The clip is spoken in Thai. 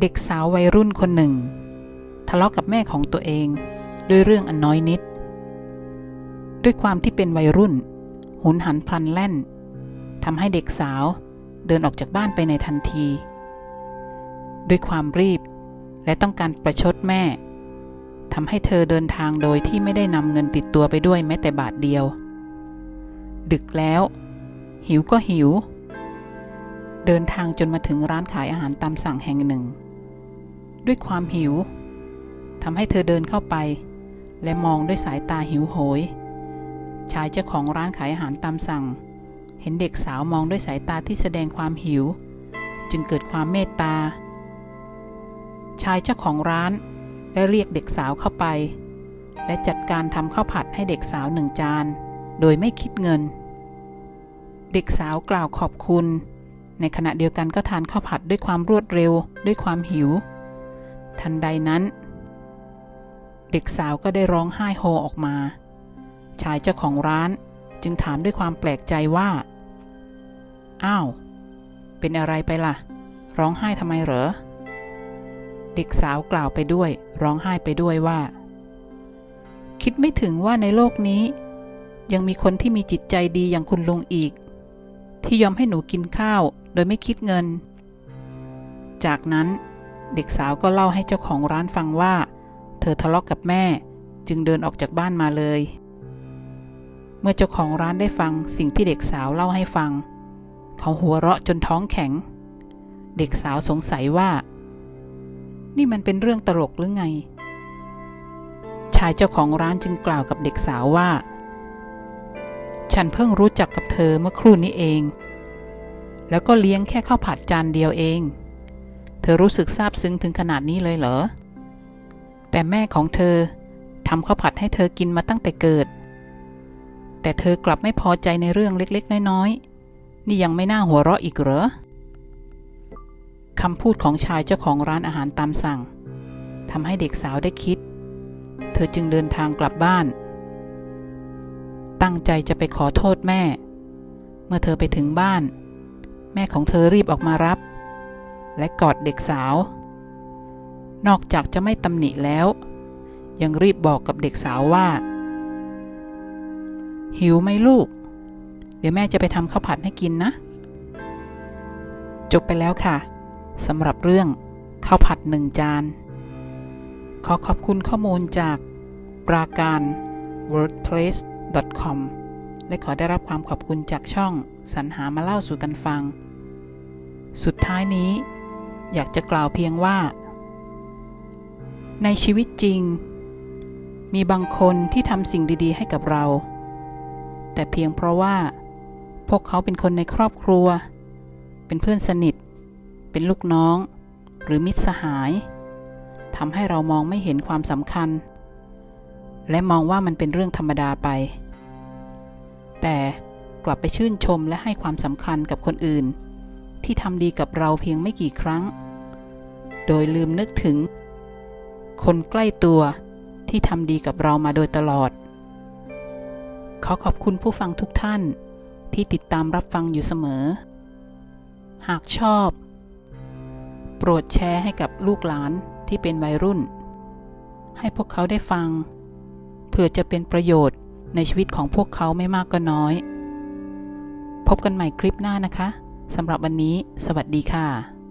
เด็กสาววัยรุ่นคนหนึ่ง ทะเลาะกับแม่ของตัวเองด้วยเรื่องอันน้อยนิด ด้วยความที่เป็นวัยรุ่น หุนหันพลันแล่นทำให้เด็กสาวเดินออกจากบ้านไปในทันที ด้วยความรีบและต้องการประชดแม่ทำให้เธอเดินทางโดยที่ไม่ได้นำเงินติดตัวไปด้วยแม้แต่บาทเดียว ดึกแล้ว หิวก็หิว เดินทางจนมาถึงร้านขายอาหารตามสั่งแห่งหนึ่ง ด้วยความหิวทำให้เธอเดินเข้าไป และมองด้วยสายตาหิวโหย ชายเจ้าของร้านขายอาหารตามสั่ง เห็นเด็กสาวมองด้วยสายตาที่แสดงความหิว จึงเกิดความเมตตา ชายเจ้าของร้านได้เรียกเด็กสาวเข้าไป และจัดการทำข้าวผัดให้เด็กสาวหนึ่งจาน โดยไม่คิดเงิน เด็กสาวกล่าวขอบคุณ ในขณะเดียวกันก็ทานข้าวผัดด้วยความรวดเร็วด้วยความหิว ทันใดนั้น เด็กสาวก็ได้ร้องไห้โฮออกมา ชายเจ้าของร้านจึงถามด้วยความแปลกใจว่า อ้าว เป็นอะไรไปล่ะ ร้องไห้ทำไมเหรอ เด็กสาวกล่าวไปด้วย ร้องไห้ไปด้วยว่า คิดไม่ถึงว่าในโลกนี้ ยังมีคนที่มีจิตใจดีอย่างคุณลุงอีก ที่ยอมให้หนูกินข้าว โดยไม่คิดเงิน จากนั้นเด็กสาวก็เล่าให้เจ้าของร้านฟังว่า เธอทะเลาะกกับแม่จึงเดินออกจากบ้านมาเลย เมื่อเจ้าของร้านได้ฟังสิ่งที่เด็กสาวเล่าให้ฟัง เขาหัวเราะจนท้องแข็ง เด็กสาวสงสัยว่า นี่มันเป็นเรื่องตลกหรือไง ชายเจ้าของร้านจึงกล่าวกับเด็กสาวว่า ฉันเพิ่งรู้จักกับเธอเมื่อครู่นี้เอง แล้วก็เลี้ยงแค่ข้าวผัดจานเดียวเอง เธอรู้สึกซาบซึ้งถึงขนาดนี้เลยเหรอ แต่แม่ของเธอทำข้าวผัดให้เธอกินมาตั้งแต่เกิด แต่เธอกลับไม่พอใจในเรื่องเล็กๆ น้อยๆ นี่ยังไม่น่าหัวเราะอีกเหรอคำพูดของชายเจ้าของร้านอาหารตามสั่งทำให้เด็กสาวได้คิด เธอจึงเดินทางกลับบ้าน ตั้งใจจะไปขอโทษแม่ เมื่อเธอไปถึงบ้าน แม่ของเธอรีบออกมารับ และกอดเด็กสาว นอกจากจะไม่ตำหนิแล้ว ยังรีบบอกกับเด็กสาวว่า หิวไหมลูก เดี๋ยวแม่จะไปทำข้าวผัดให้กินนะ จบไปแล้วค่ะสำหรับเรื่องข้าวผัดหนึ่งจาน ขอขอบคุณข้อมูลจากปราการ .com และขอได้รับความขอบคุณจากช่องสรรหามาเล่าสู่กันฟัง สุดท้ายนี้ อยากจะกล่าวเพียงว่า ในชีวิตจริง มีบางคนที่ทำสิ่งดีๆ ให้กับเรา แต่เพียงเพราะว่า พวกเขาเป็นคนในครอบครัว เป็นเพื่อนสนิท เป็นลูกน้อง หรือมิตรสหายทำให้เรามองไม่เห็นความสำคัญ และมองว่ามันเป็นเรื่องธรรมดาไป แต่กลับไปชื่นชมและให้ความสำคัญกับคนอื่น ที่ทำดีกับเราเพียงไม่กี่ครั้ง โดยลืมนึกถึง คนใกล้ตัวที่ทำดีกับเรามาโดยตลอด ขอขอบคุณผู้ฟังทุกท่านที่ติดตามรับฟังอยู่เสมอ หากชอบ โปรดแชร์ให้กับลูกหลานที่เป็นวัยรุ่น ให้พวกเขาได้ฟัง เพื่อจะเป็นประโยชน์ในชีวิตของพวกเขาไม่มากก็น้อย พบกันใหม่คลิปหน้านะคะสำหรับวันนี้ สวัสดีค่ะ